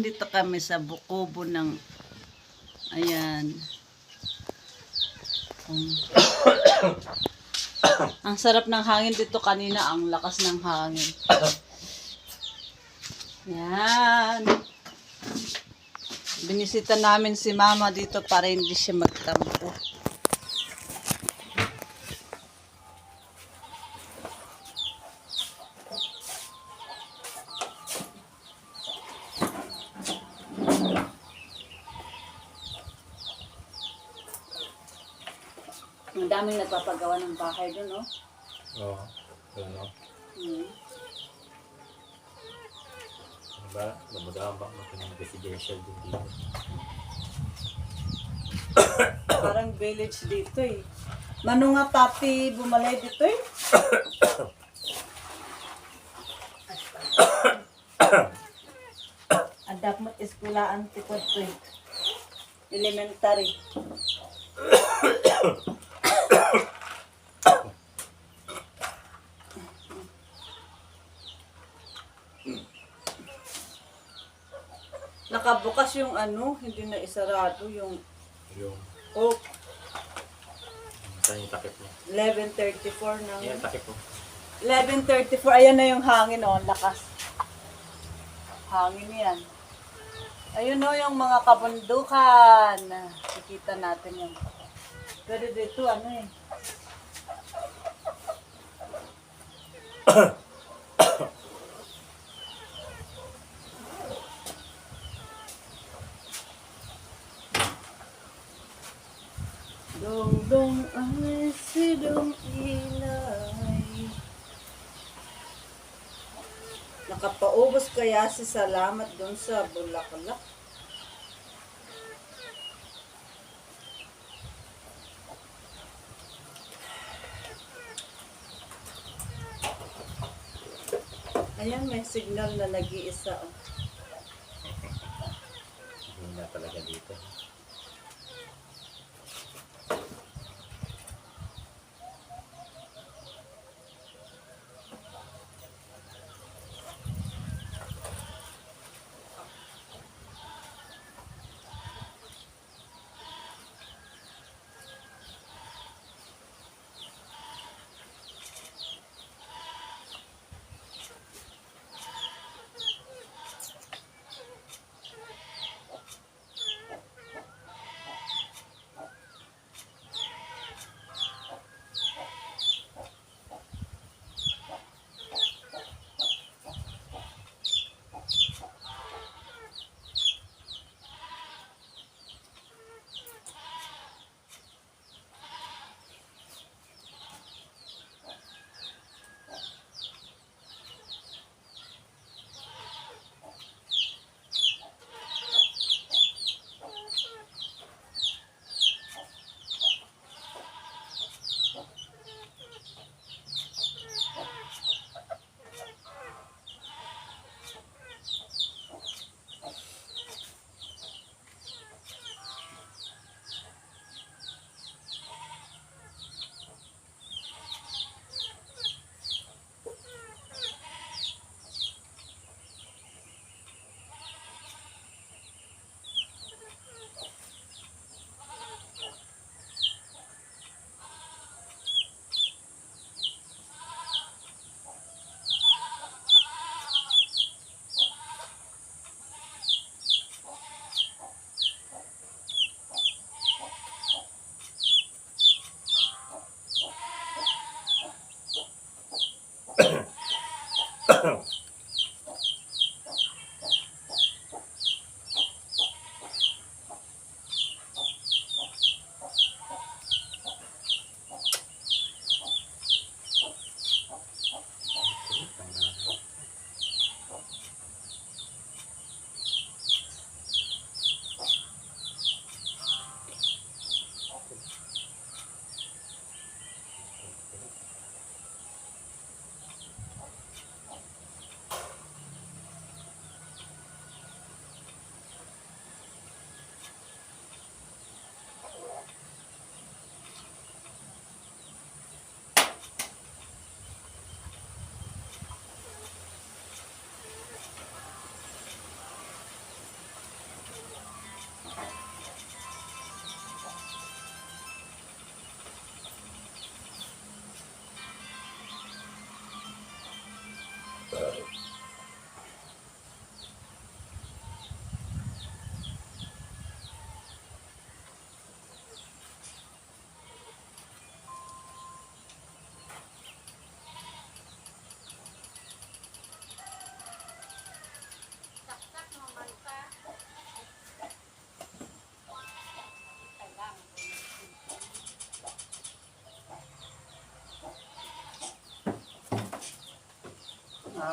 dito kami sa bukubo ng ayan. Um, ang sarap ng hangin dito kanina, ang lakas ng hangin. Yan. Binisita namin si mama dito para hindi siya magtampo. Ang daming nagpapagawa ng bahay doon, oh. Oo. Ano? Hmm. Ano ba? Lumagambak na ito ng residential din dito. Parang village dito eh. Mano nga papi bumalay dito eh. Adak mo eskulaan to eh. Elementary. Nakabukas yung ano, hindi na isarado yung Yung, oh, saan yung takip mo? 11.34 na. Yan, takip mo. 11.34, ayan na yung hangin oh, ang lakas. Hangin yan. Ayun oh, yung mga kabundukan. Kikita natin yung... Pero dito, ano eh. kaya si Salamat doon sa Bulaklak. Ayan, may signal na nag-iisa. oh. Hindi na talaga dito.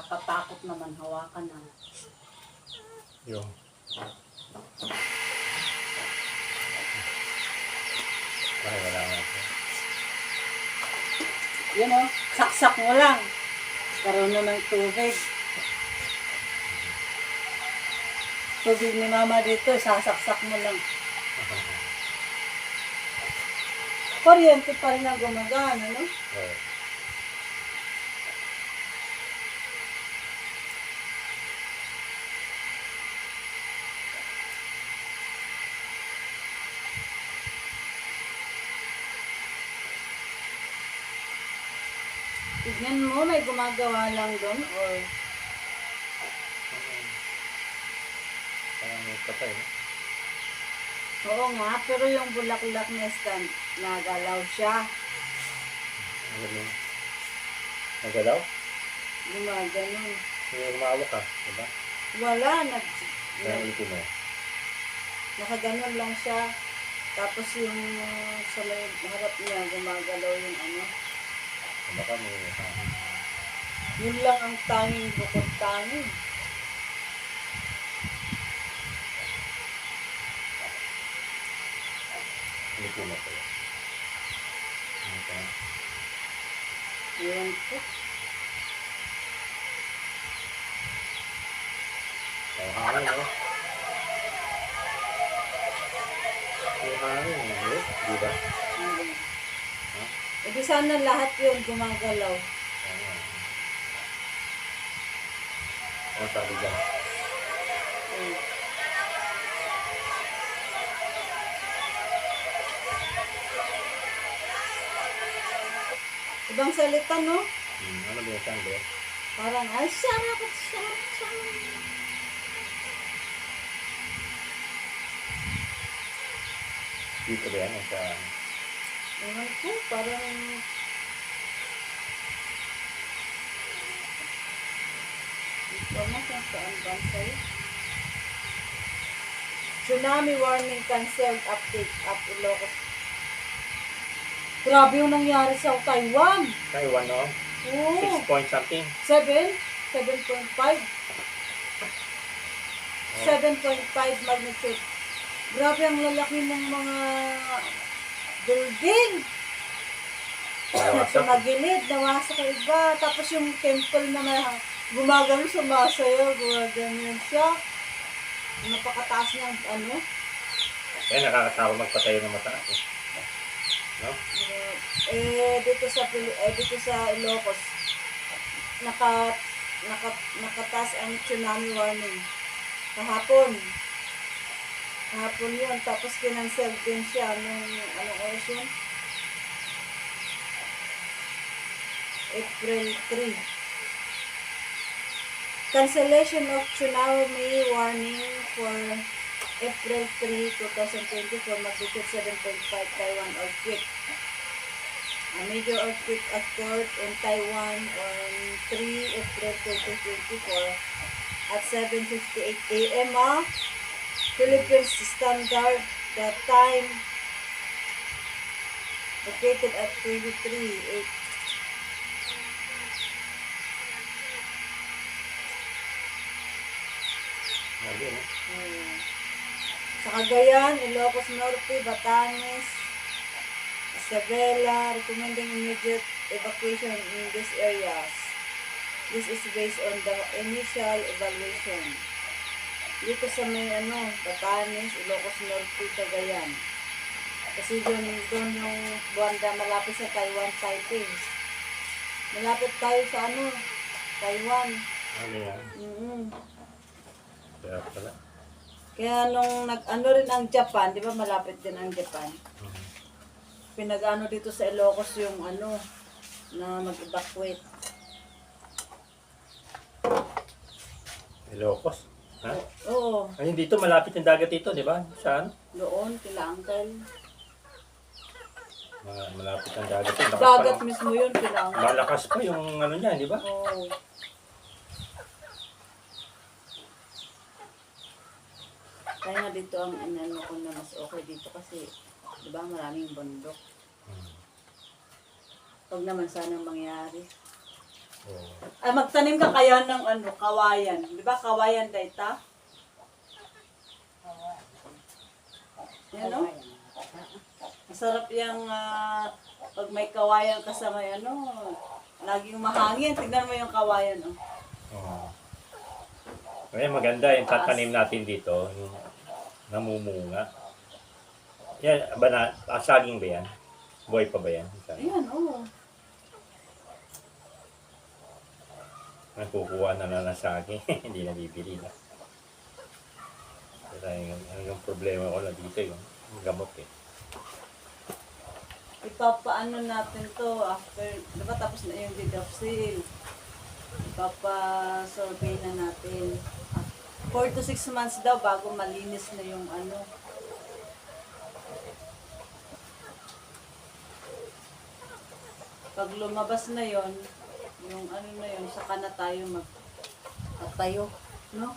Nakakatakot naman hawakan na. Yung. Ay, wala nga. Yan o, saksak mo lang. Karoon na ng tubig. Tubig ni mama dito, sasaksak mo lang. Kuryente pa rin ang gumagana, no? Oo. Tignan mo, may gumagawa lang doon. Or, Parang may patay, no? oo nga, pero yung bulaklak na stand, nagalaw siya. Ano yun? Nagalaw? Gumaganon. Yung umawak ka, diba? Wala, nag, nag, ulitin mo. nakaganon lang siya. Tapos yung sa may harap niya, gumagalaw yung ano. Baka may hangin. Yun lang ang tanging bukod tanging. Ulitin mo pala. Ano ka? Yun po. May hangin, no? May hangin, no? Di ba? Hmm. E di sana lahat yun gumagalaw. Ano sabi dyan? Hmm. Ibang salita, no? Hmm, ano ba yung sabi? Parang, ay, sarap sarap, sarap. Dito ba yan? Sa... Ewan ko, parang... Ko alam kung saan bansa. Tsunami warning canceled update up Ilocos. Grabe yung nangyari sa Taiwan. Taiwan, no? Oo. 6 point something. 7? 7.5? 7.5 magnitude. Grabe ang lalaki ng mga building. Nawasak. Tumagilid, nawasak yung iba. Tapos yung temple na may gumagano sumasayaw, gumagano siya. Napakataas niya ang ano. Kaya nakakatawa magpatayo ng mataas. Eh. No? Eh, dito sa eh, dito sa Ilocos, naka, naka, nakataas ang tsunami warning. Kahapon. Kahapon yun. Tapos kinansel din siya nung anong oras yun? April 3. Cancellation of tsunami warning for April 3, 2024, magnitude 7.5 Taiwan earthquake. A major earthquake occurred in Taiwan on 3 April 2024 at 7.58 a.m. Philippines Standard the time located at 23 8 Grabe, no? Hmm. Sa Cagayan, Ilocos Norte, Batanes, Isabela, recommending immediate evacuation in these areas. This is based on the initial evaluation. Dito sa may ano, Batanes, Ilocos Norte, Cagayan. Kasi doon, doon yung banda malapit sa Taiwan, Taipei. Malapit tayo sa ano, Taiwan. Ano yan? mm Kaya pala. Kaya nung nag-ano rin ang Japan, di ba malapit din ang Japan, Hmm. pinag-ano dito sa Ilocos yung ano, na mag-evacuate. Ilocos. Ha? Oo, Ayun dito, malapit yung dagat dito, di ba? Saan? doon, kila Uncle. Mga malapit ang dagat. Lakas Dagat pa, mismo yun, kila Uncle. malakas pa yung ano niya, di ba? Oo. Kaya nga dito ang inano ko na mas okay dito kasi, di ba, maraming bundok. Hmm. Huwag naman sana mangyari. Oo. Ay, magtanim ka kaya ng ano, kawayan. Di ba kawayan data? Yan no? Masarap yung ah, pag may kawayan ka sa may ano, laging mahangin. Tignan mo yung kawayan. Oh. Oo. Ngayon maganda yung tatanim natin dito, yung namumunga. Yan, ba na, ah, saging ba yan? Buhay pa ba yan? Ayan, oh. Nakukuha na na ng saging, hindi na bibili na. Kaya yung, yung problema ko na dito yung gamot eh. Ipapaano natin to after, di ba tapos na yung of sale. Ipapa-survey na natin. 4 to 6 months daw bago malinis na yung ano. Pag lumabas na yon yung ano na yon saka na tayo mag magtayo, no?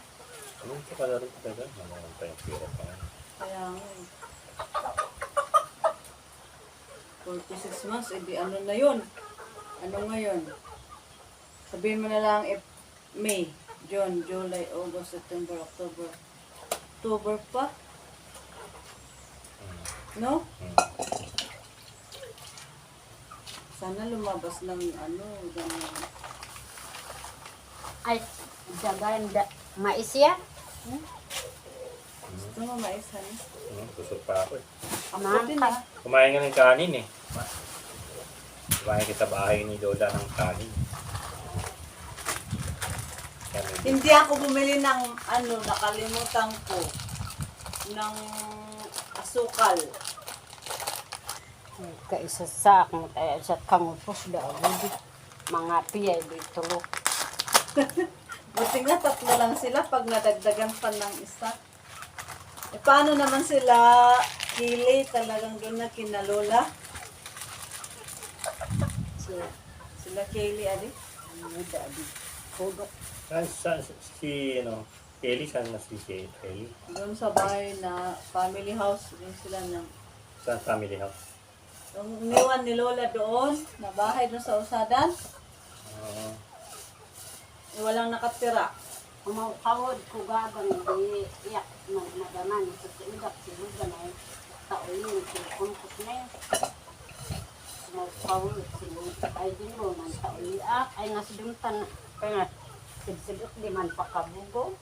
Ano sa kalaro ko talaga? Naman pa yung pira pa. Kaya nga eh. 4 to 6 months, edi ano na yun? Ano ngayon? Sabihin mo na lang if May, June, July, August, September, October. October pa? Hmm. No? Hmm. Sana lumabas ng ano, ganun. Ay, gaganda. Mais yan? Gusto mo maisan? Hmm, Busog pa ako eh. Din eh. Maka. Kumain ka ng kanin eh. Ma. Kumain kita bahay ni Lola ng kanin. Eh. Hindi ako bumili ng ano, nakalimutan ko, ng asukal. Kaisa sa akin, ay sa kangupos daw. Hindi. Mga piyay dito. Buti nga tatlo lang sila pag nadagdagan pa ng isa. E paano naman sila kili talagang doon na kinalola? Siya. Sila Kaylee, ali? Ano dadi. Kudok. Saan, saan, si, ano, Kelly, saan na si si Kelly? Doon sa bahay na family house, doon sila ng... Saan family house? Yung ni Lola doon, na bahay doon sa usadan, Ah, eh, walang nakatira. Umawkawod ko gabang di iyak mag nagaman sa tiudak si Lugan ay taoyin si kumput na yun. Umawkawod si Lugan ay din mo man taoyin ak ay nasidumtan kaya nga sidsidok di man pakabugo.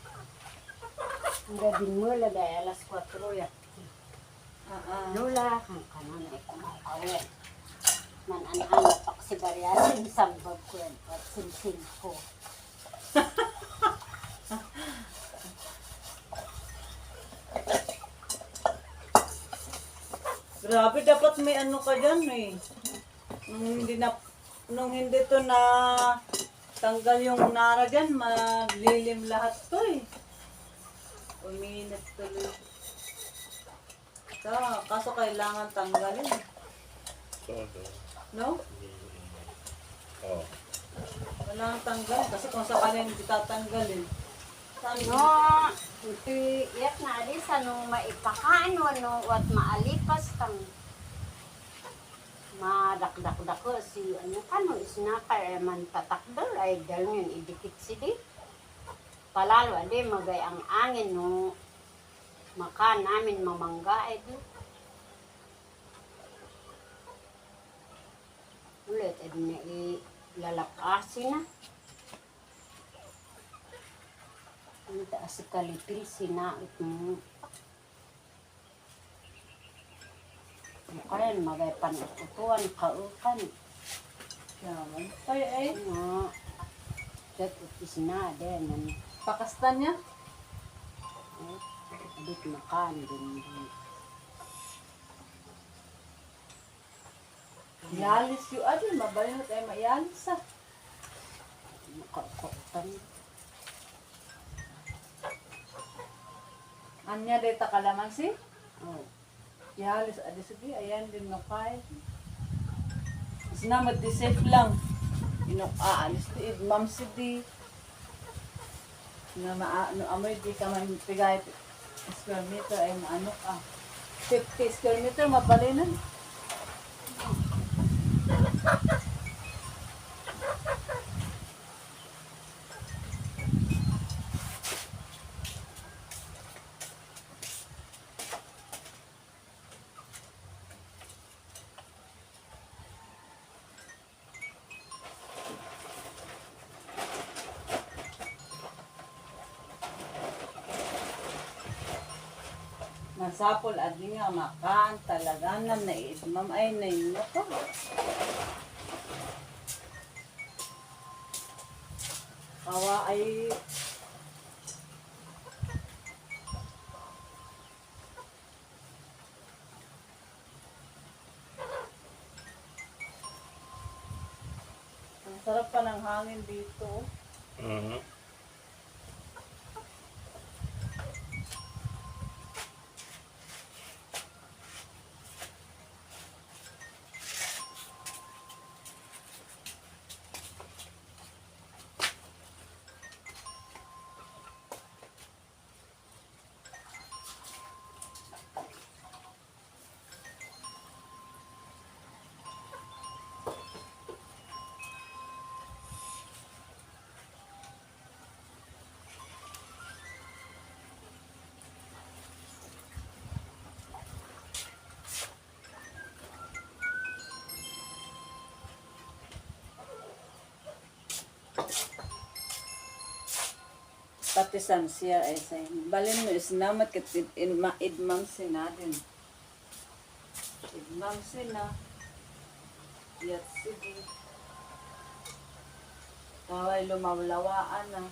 Hindi din mo lagay alas 4 ya. Lola kang kanon ay kumawkawod. Man an ana pak si Bariasin sambag ko yan at sinsin ko. Grabe, dapat may ano ka dyan eh. Nung hindi na, nung hindi to na tanggal yung nara dyan, maglilim lahat to eh. Uminit tuloy. Ka, kaso kailangan tanggalin. so, do. No? Oh. Kailangan tanggalin. Kasi kung sakali hindi tatanggalin. Saan No, ito iyak na di sa nung maipakaano no wat maalipas kang madakdak-dak ko si ano kano isnakar ay man tatakdol ay dalngan idikit si di. Palalo ade magay ang angin no maka namin mamangga ay di. Ulit, edi na ilalakasin na. Ang taas sa kalipil, sinait mo. Kaya magay panutuan, kaukan. Yaman. Ay, ay. Ano, na din. Ano, Pakastan niya? Adik makan din. Yalis yung ano, mabalot ay mayalis ah. Makakotan. Anya data kalamansi? Oh, Yalis, adi sige, ayan din no kay. Is na mag-safe lang. Ino, ah, alis di, ma'am si di. Na ma, no, amoy di ka man pigay square meter ay maano ka. 50 square meter, mabalinan. Ang sapol adi nga makaan talaga na naidmam ay nainyo ko. Kawa ay Ang sarap pa ng hangin dito. Mhm. Pati siya ay sa balin mo is namat kat in ma idmang sinadin. Idmang sina. Yat sige. Kaway lumawlawaan na.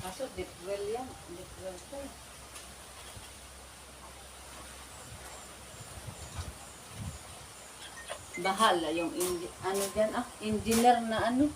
Kaso deep well yan. Deep well to. eh. Bahala yung ano dyan ah, engineer na ano.